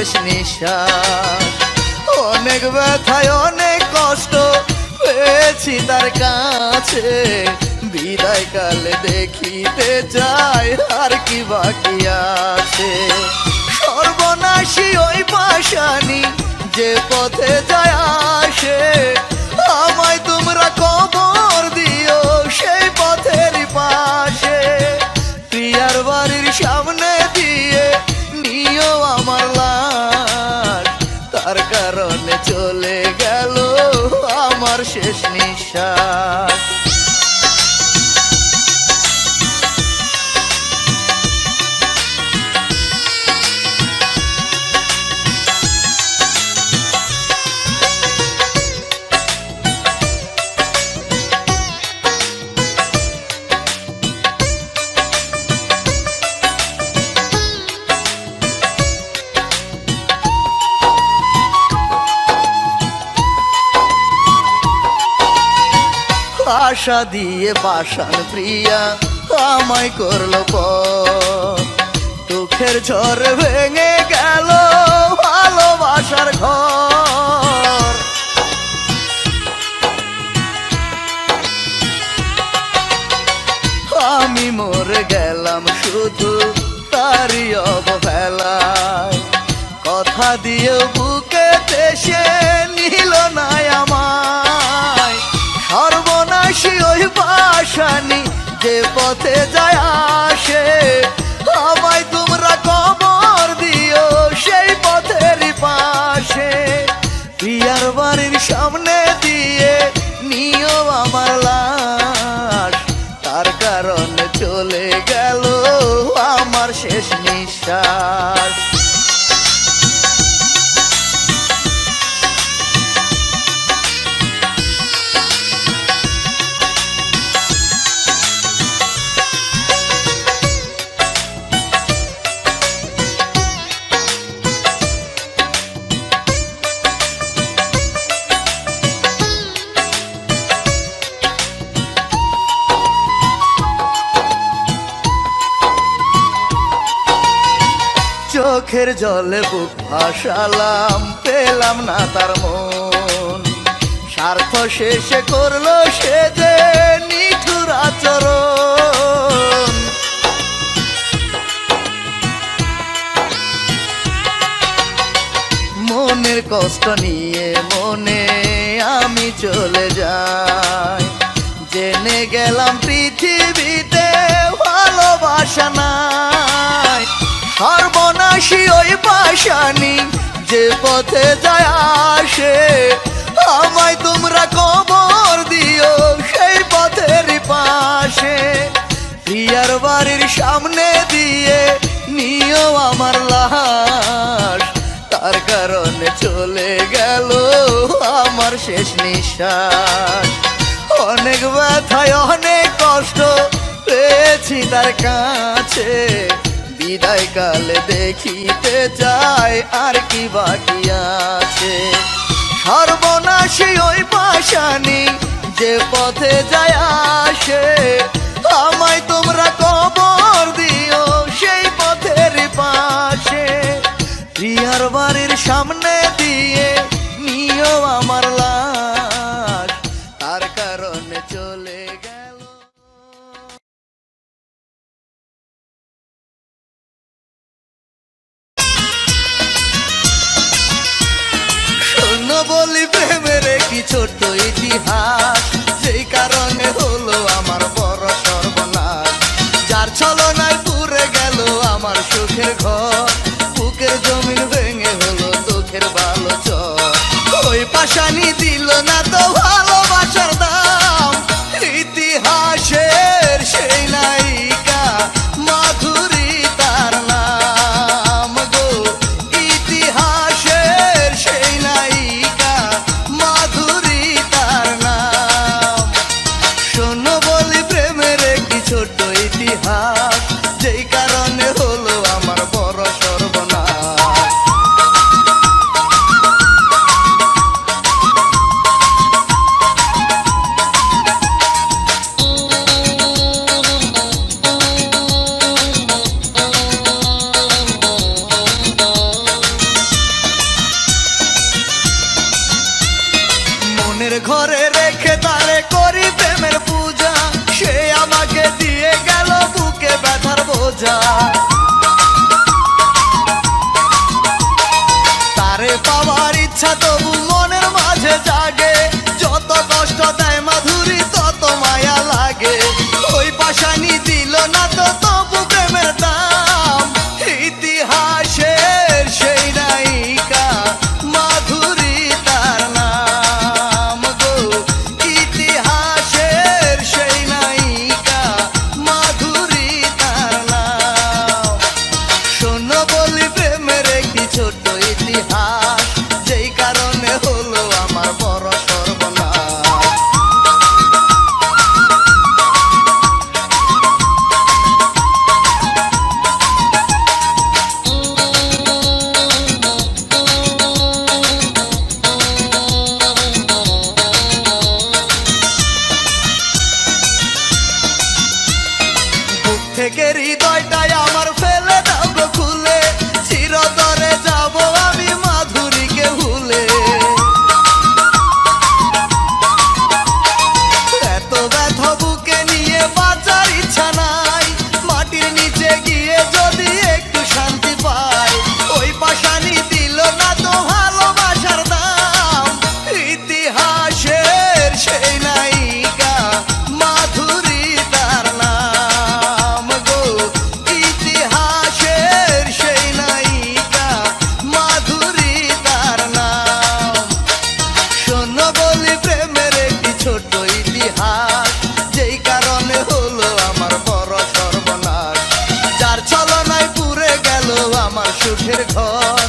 শেষ নিঃশ্বাস অনেক ব্যথায়, অনেক কষ্ট পেয়েছি তার কাছে। বিদায় কালে দেখিতে চাই আর কি বাকি আছে। সর্বনাশী ওই পাশানি যে পথে যায় আসে। আমায় তোমরা কবর দিও সেই পথের পাশে। শেষ নিঃশ্বাস আশা দিয়ে বাসান প্রিয়া আমায় করল দুঃখের ঝড় ভেঙে গেল ভালোবাসার ঘর। আমি মরে গেলাম শুধু তারই অবহেলায়। কথা দিয়ে বুকে দেশে নিল না আমায়। সর্বনাশী ওই পাশানি যে পথে যায় আসে। আমায় তোমরা কবর দিও সেই পথের পাশে। প্রিয়ার বাড়ির সামনে দিয়ে নিও আমার লাশ। তার কারণে চলে গেল আমার শেষ নিঃশ্বাস। চোখের জলে বুক ভাসালাম, পেলাম না তার মন। স্বার্থ শেষে করল সে যে নিঠুর আচরণ। মনের কষ্ট নিয়ে মনে আমি চলে যাই। জেনে গেলাম পৃথিবীতে ভালোবাসা নাই। সর্বনাশী ওই পাশানি যে পথে যায় আসে। আমায় তোমরা কবর দিও সেই পথের পাশে। প্রিয়ার বাড়ির সামনে দিয়ে নিও আমার লাশ। তার কারণে চলে গেল আমার শেষ নিঃশ্বাস। অনেক ব্যথায়, অনেক কষ্ট পেয়েছি তার কাছে। বিদায় কালে দেখিতে যায় আর কি বাকি আছে। সর্বনাশী ওই পাশানি যে পথে যায় আসে। আমায় তোমরা কবর দিও সেই পথের পাশে। প্রিয়ার বাড়ির সামনে প্রেমের কি ছোট ইতিহাস? ঘরে রেখে তারে করি প্রেমের পূজা। সে আমাকে দিয়ে গেল বুকে ব্যথার বোঝা। তারে পাওয়ার ইচ্ছা তবু সুখের ঘর